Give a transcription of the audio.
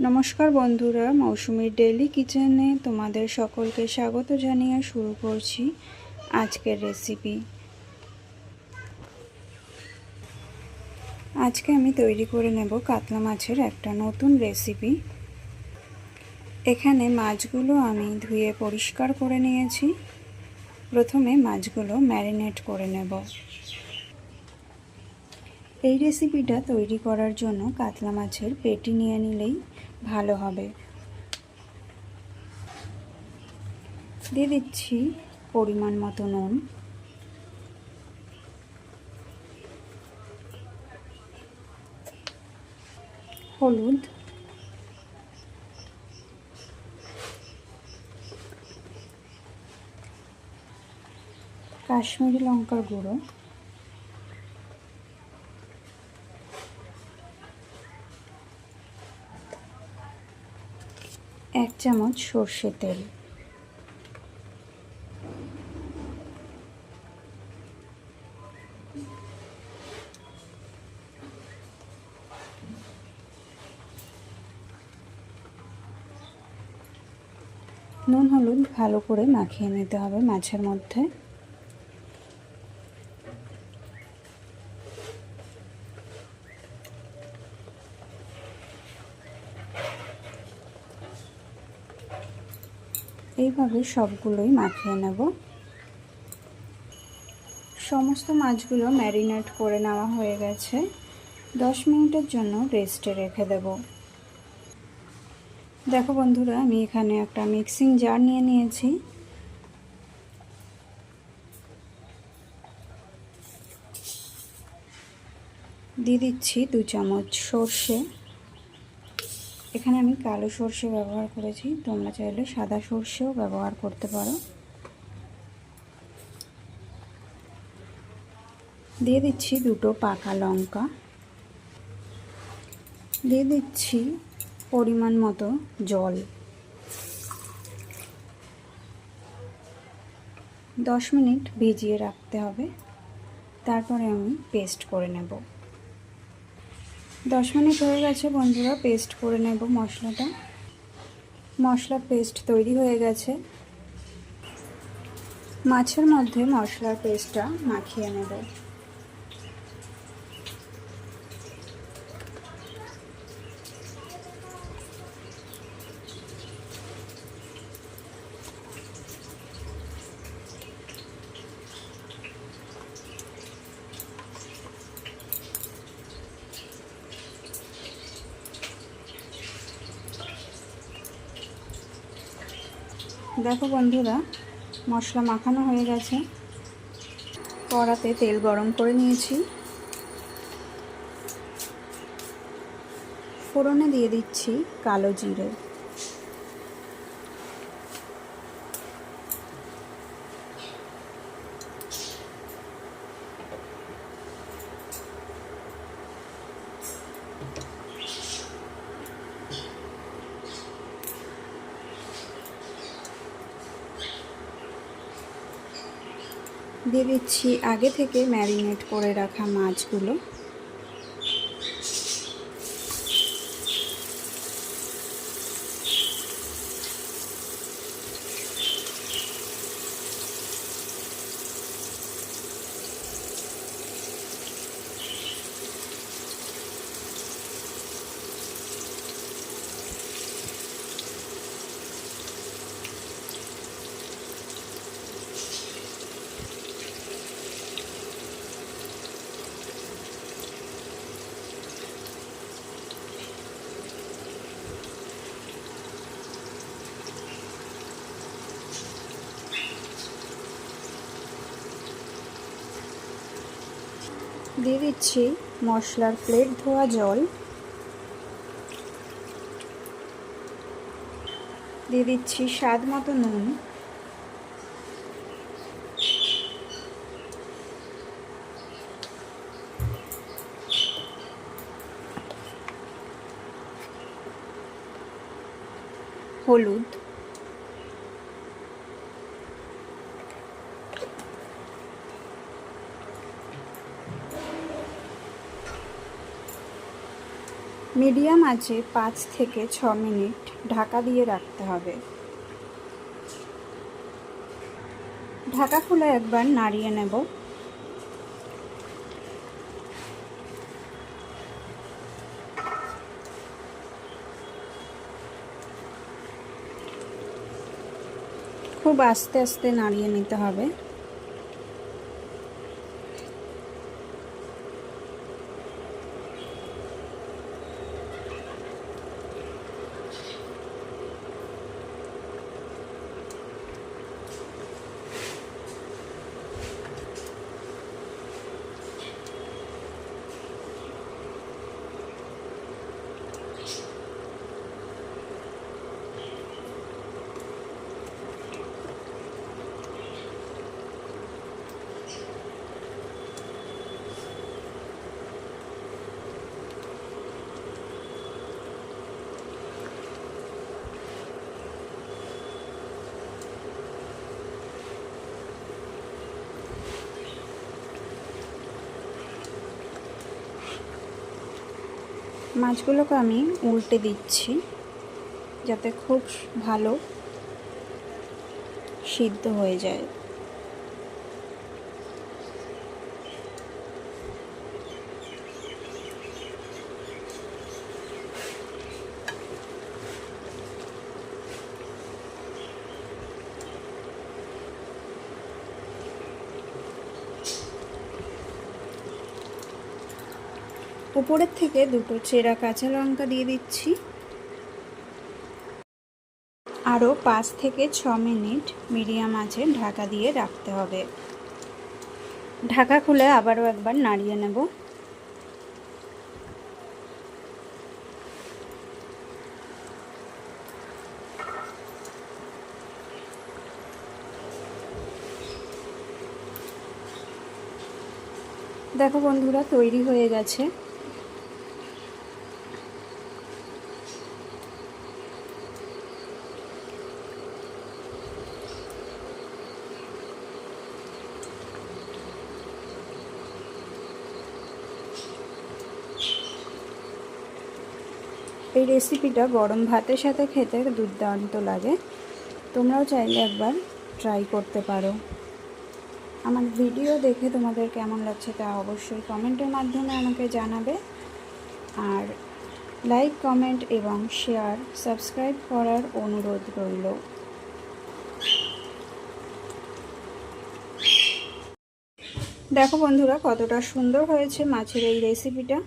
নমস্কার বন্ধুরা, মৌসুমীর ডেলি কিচেনে তোমাদের সকলকে স্বাগত জানিয়ে শুরু করছি আজকের রেসিপি আজকে আমি তৈরি করে নেব কাতলা মাছের একটা নতুন রেসিপি এখানে মাছগুলো আমি ধুয়ে পরিষ্কার করে নিয়েছি। প্রথমে মাছগুলো ম্যারিনেট করে নেব। এই রেসিপিটা তৈরি করার জন্য কাতলা মাছের পেটি নিয়ে নিলেই ভালো হবে। দিয়ে দিচ্ছি পরিমাণ মতো নুন। হলুদ। কাশ্মীরি লঙ্কার গুঁড়ো। এক চামচ সর্ষে তেল। নুন হলুদ ভালো করে মাখিয়ে নিতে হবে মাছের মধ্যে। এইভাবে সবগুলোই মাখিয়ে নেব। সমস্ত মাছগুলো ম্যারিনেট করে নেওয়া হয়ে গেছে। দশ মিনিটের জন্য রেস্টে রেখে দেব। দেখো বন্ধুরা, আমি এখানে একটা মিক্সিং জার নিয়ে নিয়েছি। দিয়ে দিচ্ছি দু চামচ সর্ষে। এখানে আমি কালো সর্ষে ব্যবহার করেছি। তোমরা চাইলে সাদা সর্ষেও ব্যবহার করতে পারো। দিয়ে দিচ্ছি দুটো পাকা লঙ্কা। দিয়ে দিচ্ছি পরিমাণ মতো জল। দশ মিনিট ভিজিয়ে রাখতে হবে। তারপরে আমি পেস্ট করে নেব। দশ মিনিট হয়ে গেছে বন্ধুরা পেস্ট করে নেব মশলাটা। মশলা পেস্ট তৈরি হয়ে গেছে। মাছের মধ্যে মশলার পেস্টটা মাখিয়ে নেব। দেখো বন্ধুরা, মশলা মাখানো হয়ে গেছে। কড়াতে তেল গরম করে নিয়েছি। ফোড়নে দিয়ে দিচ্ছি কালো জিরে। দিয়ে দিচ্ছি আগে থেকে ম্যারিনেট করে রাখা মাছগুলো। দিয়ে দিচ্ছি মশলার প্লেট ধোয়া জল। দিয়ে দিচ্ছি স্বাদ মতো নুন। হলুদ। মিডিয়াম আছে পাঁচ থেকে ছ মিনিট। ঢাকা দিয়ে রাখতে হবে। ঢাকা খুলে একবার নাড়িয়ে নেব। খুব আস্তে আস্তে নাড়িয়ে নিতে হবে। মাছগুলোকে আমি উল্টে দিচ্ছি যাতে খুব ভালো সিদ্ধ হয়ে যায়। উপরের থেকে দুটো চেরা কাঁচা লঙ্কা দিয়ে দিচ্ছি। আরও পাঁচ থেকে ছ মিনিট মিডিয়াম আছে ঢাকা দিয়ে রাখতে হবে। ঢাকা খুলে আবারও একবার নাড়িয়ে নেব। দেখো বন্ধুরা, তৈরি হয়ে গেছে। এই রেসিপিটা গরম ভাতের সাথে খেতে দুর্দান্ত লাগে। তোমরাও চাইলে একবার ট্রাই করতে পারো। আমার ভিডিও দেখে তোমাদের কেমন লাগছে তা অবশ্যই কমেন্টের মাধ্যমে আমাকে জানাবে। আর লাইক কমেন্ট এবং শেয়ার সাবস্ক্রাইব করার অনুরোধ রইল। দেখো বন্ধুরা কতটা সুন্দর হয়েছে মাছের এই রেসিপিটা